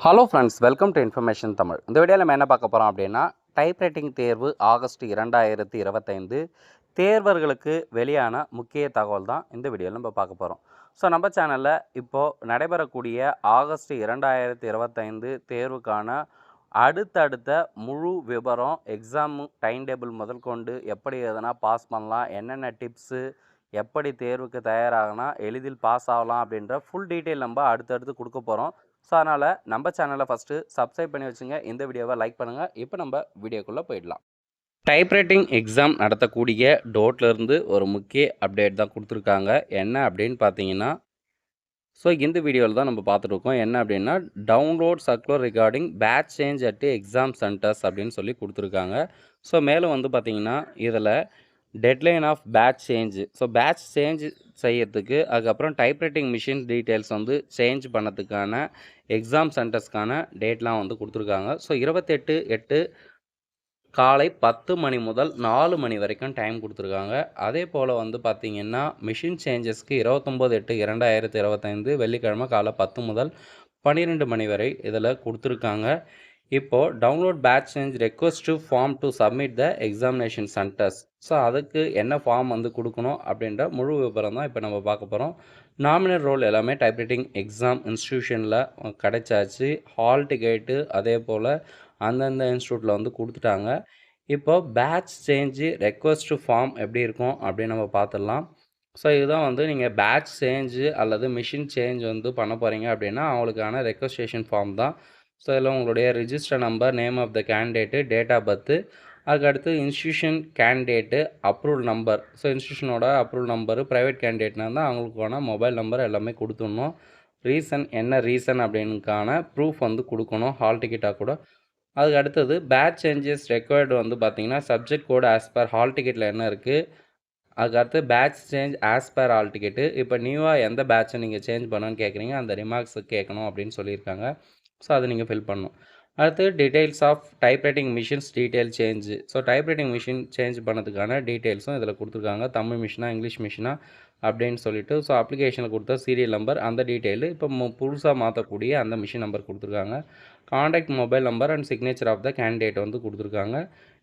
Hello friends welcome to information Tamil இந்த வீடியோவில் நம்ம என்ன பார்க்க போகிறோம் அப்படின்னா டைப்ரைட்டிங் தேர்வு ஆகஸ்ட் இரண்டாயிரத்தி இருபத்தைந்து தேர்வர்களுக்கு வெளியான முக்கிய தகவல் தான் இந்த வீடியோவில் நம்ம பார்க்க போகிறோம் ஸோ நம்ம சேனலில் இப்போது நடைபெறக்கூடிய ஆகஸ்ட் இரண்டாயிரத்தி இருபத்தைந்து தேர்வுக்கான அடுத்தடுத்த முழு விவரம் எக்ஸாம் டைம் டேபிள் முதல் கொண்டு எப்படி எதனா பாஸ் பண்ணலாம் என்னென்ன டிப்ஸு எப்படி தேர்வுக்கு தயாராகனா எளிதில் பாஸ் ஆகலாம் அப்படின்ற ஃபுல் டீட்டெயில் நம்ம அடுத்தடுத்து கொடுக்க போகிறோம் ஸோ அதனால் நம்ம சேனலை ஃபஸ்ட்டு சப்ஸ்கிரைப் பண்ணி வச்சுங்க. இந்த வீடியோவை லைக் பண்ணுங்கள் இப்போ நம்ம வீடியோக்குள்ளே போயிடலாம். டைப்ரைட்டிங் எக்ஸாம் நடத்தக்கூடிய டோட்லேருந்து ஒரு முக்கிய அப்டேட் தான் கொடுத்துருக்காங்க. என்ன அப்படின்னு பார்த்தீங்கன்னா ஸோ இந்த வீடியோவில் தான் நம்ம பார்த்துட்ருக்கோம் என்ன அப்படின்னா download circular regarding batch change at exam centres அப்படின்னு சொல்லி கொடுத்துருக்காங்க. ஸோ மேலும் வந்து பார்த்திங்கன்னா இதில் deadline of batch change so batch change செய்யறதுக்கு அதுக்கப்புறம் டைப்ரைட்டிங் மிஷின் டீட்டெயில்ஸ் வந்து சேஞ்ச் பண்ணதுக்கான எக்ஸாம் சென்டர்ஸ்க்கான டேட்லாம் வந்து கொடுத்துருக்காங்க. ஸோ இருபத்தெட்டு எட்டு காலை பத்து மணி முதல் நாலு மணி வரைக்கும் டைம் கொடுத்துருக்காங்க. அதே போல் வந்து பார்த்திங்கன்னா மிஷின் சேஞ்சஸ்க்கு இருபத்தொம்போது எட்டு இரண்டாயிரத்தி இருபத்தைந்து வெள்ளிக்கிழமை காலை பத்து முதல் பன்னிரெண்டு மணி வரை இதில் கொடுத்துருக்காங்க. இப்போது download batch change request to form to submit the examination centres so அதுக்கு என்ன ஃபார்ம் வந்து கொடுக்கணும் அப்படின்ற முழு விவரம் தான் இப்போ நம்ம பார்க்க போகிறோம் நாமினல் ரோல் எல்லாமே டைப்ரைட்டிங் எக்ஸாம் இன்ஸ்டியூஷனில் கிடைச்சாச்சு. ஹால் டிக்கெட்டு அதே போல் அந்தந்த இன்ஸ்டியூட்டில் வந்து கொடுத்துட்டாங்க. இப்போ பேட்ச் சேஞ்சு ரெக்வஸ்ட் ஃபார்ம் எப்படி இருக்கும் அப்படின்னு நம்ம பார்த்துடலாம். ஸோ இதுதான் வந்து நீங்கள் பேட்ச் சேஞ்சு அல்லது மிஷின் சேஞ்ச் வந்து பண்ண போகிறீங்க அப்படின்னா அவங்களுக்கான ரெக்வஸ்டேஷன் ஃபார்ம் தான். ஸோ இதில் உங்களுடைய register number name of the candidate date of birth அதுக்கடுத்து institution candidate approval number so இன்ஸ்டியூஷனோட approval number private கேண்டிடேட்னா தான் அவங்களுக்கான மொபைல் நம்பர் எல்லாமே கொடுத்துடணும். ரீசன் என்ன ரீசன் அப்படின்னுக்கான ப்ரூஃப் வந்து கொடுக்கணும். ஹால் டிக்கெட்டாக கூட. அதுக்கு அடுத்தது பேட்ச் சேஞ்சஸ் ரெக்வயர்டு வந்து பார்த்தீங்கன்னா subject code as per hall ticket என்ன இருக்குது அதுக்கு அடுத்து batch change as per hall ticket இப்போ நியூவாக எந்த பேட்சை நீங்கள் சேஞ்ச் பண்ணணும்னு கேட்குறீங்க அந்த ரிமார்க்ஸ் கேட்கணும் அப்படின்னு சொல்லியிருக்காங்க. ஸோ அதை நீங்கள் ஃபில் பண்ணணும். அடுத்து details of typewriting machines detail change so typewriting machine change பண்ணதுக்கான டீட்டெயில்ஸும் இதில் கொடுத்துருக்காங்க. தமிழ் மிஷினா இங்கிலீஷ் மிஷினா அப்படின்னு சொல்லிட்டு ஸோ அப்ளிகேஷனில் கொடுத்த சீரியல் நம்பர் அந்த டீட்டெயிலு இப்போ புதுசாக மாற்றக்கூடிய அந்த மிஷின் நம்பர் கொடுத்துருக்காங்க. Contact mobile number and signature of the candidate வந்து கொடுத்துருக்காங்க.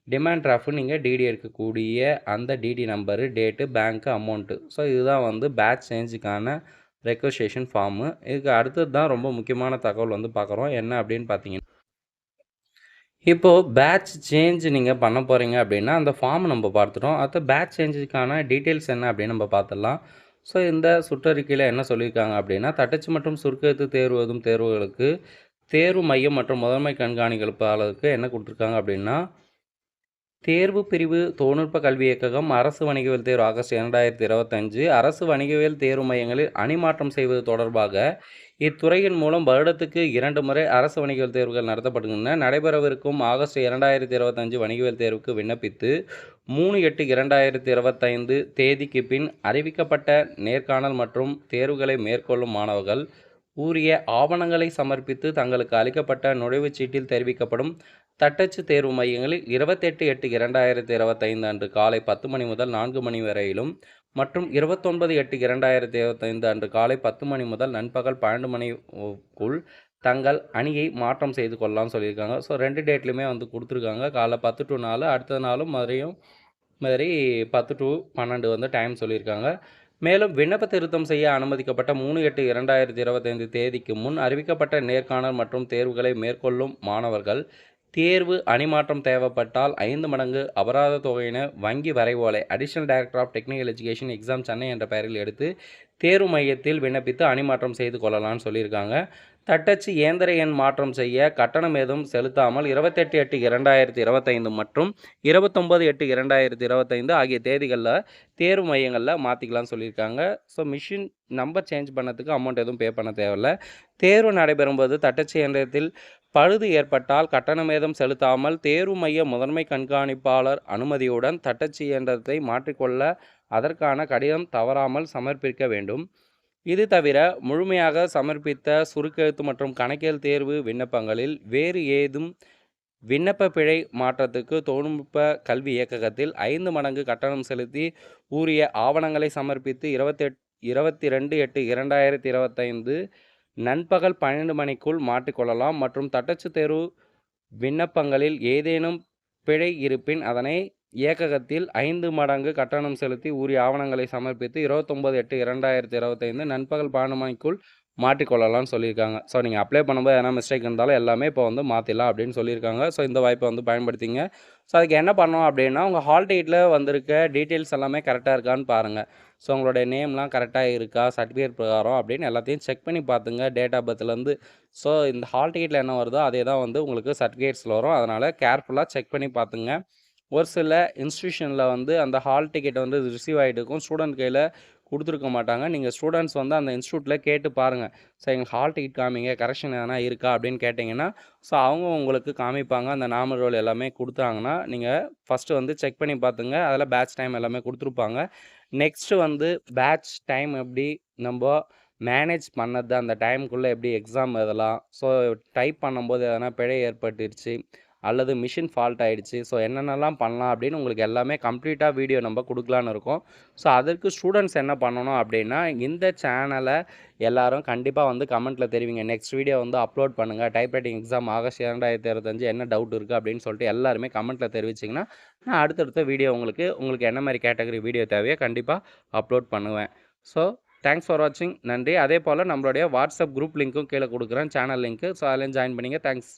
டிமாண்ட் ட்ராஃப்ட் நீங்கள் டிடி எடுக்கக்கூடிய அந்த DD number date bank amount so இதுதான் வந்து பேட்ச் சேஞ்சுக்கான ரெக்வஸ்டேஷன் ஃபார்மு இதுக்கு அடுத்தது தான் ரொம்ப முக்கியமான தகவல் வந்து பார்க்குறோம். என்ன அப்படின்னு பார்த்தீங்கன்னா இப்போது பேட்ச் சேஞ்ச் நீங்கள் பண்ண போகிறீங்க அப்படின்னா அந்த ஃபார்ம் நம்ம பார்த்துட்டோம். அடுத்த பேட்ச் சேஞ்சுக்கான டீட்டெயில்ஸ் என்ன அப்படின்னு நம்ம பார்த்துடலாம். ஸோ இந்த சுற்றறிக்கையில் என்ன சொல்லியிருக்காங்க அப்படின்னா தட்டச்சு மற்றும் சுருக்கெழுத்து தேர்வு எழுதும் தேர்வுகளுக்கு தேர்வு மையம் மற்றும் முதன்மை கண்காணிப்பாளருக்கு என்ன கொடுத்துருக்காங்க அப்படின்னா தேர்வு பிரிவு தொழில்நுட்ப கல்வி இயக்ககம் அரசு வணிகவியல் தேர்வு ஆகஸ்ட் இரண்டாயிரத்தி இருபத்தஞ்சு. அரசு வணிகவியல் தேர்வு மையங்களில் அணிமாற்றம் செய்வது தொடர்பாக இத்துறையின் மூலம் வருடத்துக்கு இரண்டு முறை அரசு வணிகவியல் தேர்வுகள் நடத்தப்படுகின்றன. நடைபெறவிருக்கும் ஆகஸ்ட் இரண்டாயிரத்தி இருபத்தஞ்சு வணிகவியல் தேர்வுக்கு விண்ணப்பித்து மூணு எட்டு இரண்டாயிரத்தி இருபத்தைந்து தேதிக்கு பின் அறிவிக்கப்பட்ட நேர்காணல் மற்றும் தேர்வுகளை மேற்கொள்ளும் மாணவர்கள் உரிய ஆவணங்களை சமர்ப்பித்து தங்களுக்கு அளிக்கப்பட்ட நுழைவுச் சீட்டில் தெரிவிக்கப்படும் தட்டச்சு தேர்வு மையங்களில் இருபத்தெட்டு எட்டு இரண்டாயிரத்தி இருபத்தைந்து அன்று காலை பத்து மணி முதல் நான்கு மணி வரையிலும் மற்றும் இருபத்தொன்பது எட்டு இரண்டாயிரத்தி இருபத்தைந்து அன்று காலை பத்து மணி முதல் நண்பகல் பன்னெண்டு மணிக்குள் தங்கள் அணியை மாற்றம் செய்து கொள்ளலாம்னு சொல்லியிருக்காங்க. ஸோ ரெண்டு டேட்லையுமே வந்து கொடுத்துருக்காங்க. காலை பத்து டு நாலு அடுத்த நாளும் மறுபடியும் மாதிரி பத்து டு பன்னெண்டு வந்து டைம் சொல்லியிருக்காங்க. மேலும் விண்ணப்ப திருத்தம் செய்ய அனுமதிக்கப்பட்ட மூணு எட்டு இரண்டாயிரத்தி இருபத்தைந்து தேதிக்கு முன் அறிவிக்கப்பட்ட நேர்காணல் மற்றும் தேர்வுகளை மேற்கொள்ளும் மாணவர்கள் தேர்வு அணிமாற்றம் தேவைப்பட்டால் ஐந்து மடங்கு அபராத தொகையின வங்கி வரைவோலை additional director of technical education exam Chennai என்ற பெயரில் எடுத்து தேர்வு மையத்தில் விண்ணப்பித்து அணிமாற்றம் செய்து கொள்ளலாம்னு சொல்லியிருக்காங்க. தட்டச்சு இயந்திர எண் மாற்றம் செய்ய கட்டணம் எதுவும் செலுத்தாமல் இருபத்தெட்டு எட்டு இரண்டாயிரத்தி இருபத்தைந்து மற்றும் இருபத்தொம்பது எட்டு இரண்டாயிரத்தி இருபத்தைந்து ஆகிய தேதிகளில் தேர்வு மையங்களில் மாற்றிக்கலாம்னு சொல்லியிருக்காங்க. ஸோ மிஷின் நம்பர் சேஞ்ச் பண்ணதுக்கு அமௌண்ட் எதுவும் பே பண்ண தேவையில்ல. தேர்வு நடைபெறும்போது தட்டச்சு இயந்திரத்தில் பழுது ஏற்பட்டால் கட்டணம் ஏதும் செலுத்தாமல் தேர்வு மைய முதன்மை கண்காணிப்பாளர் அனுமதியுடன் தட்டச்சு இயந்திரத்தை மாற்றிக்கொள்ள அதற்கான கடிதம் தவறாமல் சமர்ப்பிக்க வேண்டும். இது தவிர முழுமையாக சமர்ப்பித்த சுருக்கெழுத்து மற்றும் கணக்கியல் தேர்வு விண்ணப்பங்களில் வேறு ஏதும் விண்ணப்ப பிழை மாற்றத்துக்கு தொழில்நுட்ப கல்வி இயக்ககத்தில் ஐந்து மடங்கு கட்டணம் செலுத்தி உரிய ஆவணங்களை சமர்ப்பித்து இருபத்தெட் இருபத்தி ரெண்டு எட்டு இரண்டாயிரத்தி இருபத்தைந்து நண்பகல் பன்னெண்டு மணிக்குள் மாற்றிக்கொள்ளலாம் மற்றும் தட்டச்சு தேர்வு விண்ணப்பங்களில் ஏதேனும் பிழை இருப்பின் அதனை இயக்ககத்தில் ஐந்து மடங்கு கட்டணம் செலுத்தி உரிய ஆவணங்களை சமர்ப்பித்து இருபத்தொம்போது எட்டு இரண்டாயிரத்தி இருபத்தைந்து நண்பகல் பன்னெண்டு மணிக்குள் மாட்டிக்கொள்ளலாம்னு சொல்லியிருக்காங்க. ஸோ நீங்கள் அப்ளை பண்ணும்போது எதனா மிஸ்டேக் இருந்தாலும் எல்லாமே இப்போ வந்து மாற்றிடலாம் அப்படின்னு சொல்லியிருக்காங்க. ஸோ இந்த வாய்ப்பை வந்து பயன்படுத்திங்க. ஸோ அதுக்கு என்ன பண்ணோம் அப்படின்னா உங்கள் ஹால் டிக்கெட்டில் வந்திருக்க டீட்டெயில்ஸ் எல்லாமே கரெக்டாக இருக்கான்னு பாருங்கள் ஸோ உங்களுடைய நேம்லாம் கரெக்டாக இருக்கா சர்டிஃபிகேட் பிரகாரம் அப்படின்னு எல்லாத்தையும் செக் பண்ணி பார்த்துங்க. டேட் ஆஃப் பர்த்லேருந்து ஸோ இந்த ஹால் டிக்கெட்டில் என்ன வருதோ அதே தான் வந்து உங்களுக்கு சர்டிஃபிகேட்ஸில் வரும். அதனால் கேர்ஃபுல்லாக செக் பண்ணி பார்த்துங்க. ஒரு சில இன்ஸ்டியூஷனில் வந்து அந்த ஹால் டிக்கெட் வந்து ரிசீவ் ஆகிட்டு இருக்கும் ஸ்டூடெண்ட் கையில் கொடுத்துருக்க மாட்டாங்க. நீங்கள் ஸ்டூடெண்ட்ஸ் வந்து அந்த இன்ஸ்டியூட்டில் கேட்டு பாருங்கள் ஸோ எங்கள் ஹால் டிக்கெட் காமிங்க கரெக்ஷன் எதனா இருக்கா அப்படின்னு கேட்டிங்கன்னா ஸோ அவங்க உங்களுக்கு காமிப்பாங்க. அந்த நாம ரோல் எல்லாமே கொடுத்தாங்கன்னா நீங்கள் ஃபஸ்ட்டு வந்து செக் பண்ணி பார்த்துங்க. அதில் பேட்ச் டைம் எல்லாமே கொடுத்துருப்பாங்க. நெக்ஸ்ட்டு வந்து பேட்ச் டைம் எப்படி நம்ம மேனேஜ் பண்ணது அந்த டைமுக்குள்ளே எப்படி எக்ஸாம் எழுதலாம். ஸோ டைப் பண்ணும்போது எதனா பிழை ஏற்பட்டுருச்சு. அல்லது மிஷின் ஃபால்ட் ஆகிடுச்சு ஸோ என்னென்னலாம் பண்ணலாம் அப்படின்னு உங்களுக்கு எல்லாமே கம்ப்ளீட்டாக வீடியோ நம்ம கொடுக்கலான்னு இருக்கோம். ஸோ அதற்கு ஸ்டூடெண்ட்ஸ் என்ன பண்ணணும் அப்படின்னா இந்த சேனலை எல்லாரும் கண்டிப்பாக வந்து கமெண்ட்டில் தெரிவிங்க. நெக்ஸ்ட் வீடியோ வந்து அப்லோட் பண்ணுங்கள் டைப்ரைட்டிங் எக்ஸாம் ஆகஸ்ட் இரண்டாயிரத்தி இருபத்தஞ்சு என்ன டவுட் இருக்குது அப்படின்னு சொல்லிட்டு எல்லாருமே கமெண்ட்டில் தெரிவிச்சிங்கன்னா நான் அடுத்தடுத்த வீடியோ உங்களுக்கு உங்களுக்கு என்ன மாதிரி கேட்டகரி வீடியோ தேவையோ கண்டிப்பாக அப்லோட் பண்ணுவேன். ஸோ தேங்க்ஸ் ஃபார் வாட்சிங் நன்றி. அதே போல் நம்மளுடைய வாட்ஸ்அப் குரூப் லிங்க்கும் கீழே கொடுக்குறேன். சேனல் லிங்க்கு ஸோ அதில் ஜாயின் பண்ணிங்க. தேங்க்ஸ்